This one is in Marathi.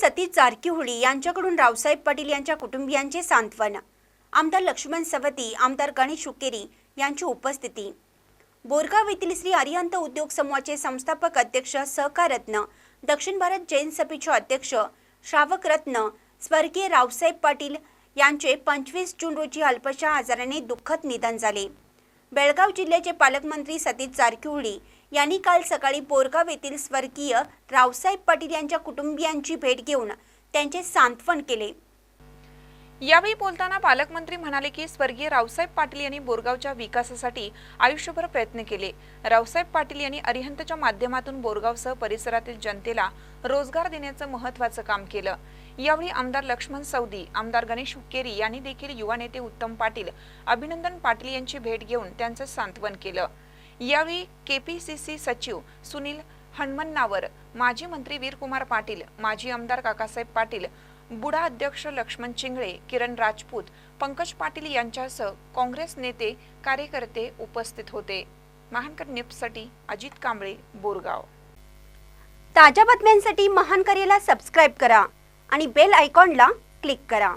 सतीश जारकिहोळी यांच्याकडून रावसाहेब पाटील यांच्या कुटुंबियांचे सांत्वन. आमदार लक्ष्मण सवती आमदार गणेश शुकेरी यांची उपस्थिती. बोरगाव येथील श्री अरिहंत उद्योग समूहाचे संस्थापक अध्यक्ष सहकारत्न दक्षिण भारत जैन सभेचे अध्यक्ष श्रावकरत्न स्वर्गीय रावसाहेब पाटील यांचे पंचवीस जून रोजी अल्पशा आजाराने दुःखद निधन झाले. बेळगाव जिल्ह्याचे पालकमंत्री सतीश जारकिहोळी यांनी काल सकाळी बोरगाव येथील स्वर्गीय रावसाहेब पाटील यांच्या कुटुंबियांची भेट घेऊन त्यांचे सांत्वन केले. यावेळी बोलताना पालकमंत्री म्हणाले की स्वर्गीय रावसाहेब पाटील यांनी बोरगावच्या विकासासाठी आयुष्यभर प्रयत्न केले. रावसाहेब पाटील यांनी अरिहंतच्या माध्यमातून बोरगावसह परिसरातील जनतेला रोजगार देण्याचं महत्वाचं काम केलं. यावेळी आमदार लक्ष्मण सौदी आमदार गणेश हुक्केरी यांनी देखील युवा नेते उत्तम पाटील अभिनंदन पाटील यांची भेट घेऊन त्यांचं सांत्वन केलं. यावेळी केपीसीसी सचिव सुनील हणमन्नावर माजी मंत्री वीरकुमार पाटील माजी आमदार काकासाहेब पाटील बुडा अध्यक्ष लक्ष्मण चिंगळे किरण राजपूत पंकज पाटील यांच्यासह काँग्रेस नेते कार्यकर्ते उपस्थित होते. महानकर न्यूजसाठी अजित कांबळे बोरगाव. ताज्या बातम्यांसाठी महान करेला सबस्क्राईब करा आणि बेल आयकॉनला क्लिक करा.